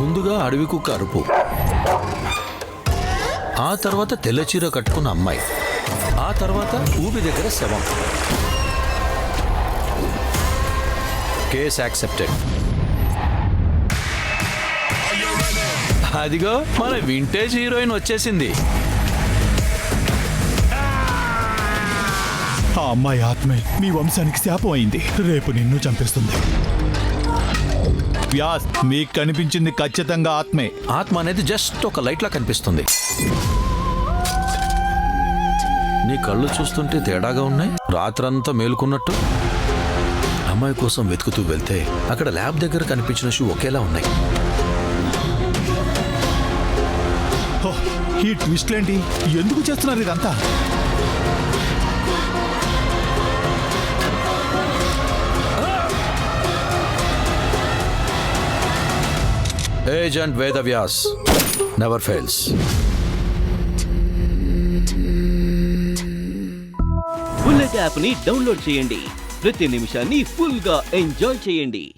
ముందుగా అడవి కుక్క అరుపు ఆ తర్వాత తెల్ల చీర కట్టుకున్న అమ్మాయి. ఆ తర్వాత ఊబి దగ్గర శవం. Case accepted. అదిగో మన వింటేజ్ హీరోయిన్ వచ్చేసింది. ఆ అమ్మాయి ఆత్మే మీ వంశానికి శాపం అయింది. రేపు నిన్ను చంపేస్తుంది. వ్యాస్ మీకు కనిపించింది ఖచ్చితంగా ఆత్మే. ఆత్మ అనేది జస్ట్ ఒక లైట్ లా కనిపిస్తుంది. నీ కళ్ళు చూస్తుంటే తేడాగా ఉన్నాయి? రాత్రంతా మేలుకున్నట్టు? అమ్మాయి కోసం వెతుకుతూ వెళ్తే అక్కడ ల్యాబ్ దగ్గర కనిపించిన షూ ఒకేలా ఉన్నాయి. ఈ ట్విస్ట్లేంటి? ఎందుకు చేస్తున్నారు ఇదంతా? Agent Vedavyas never fails bullet యాప్ని డౌన్లోడ్ చేయండి. ప్రతి నిమిషాన్ని ఫుల్గా ఎంజాయ్ చేయండి.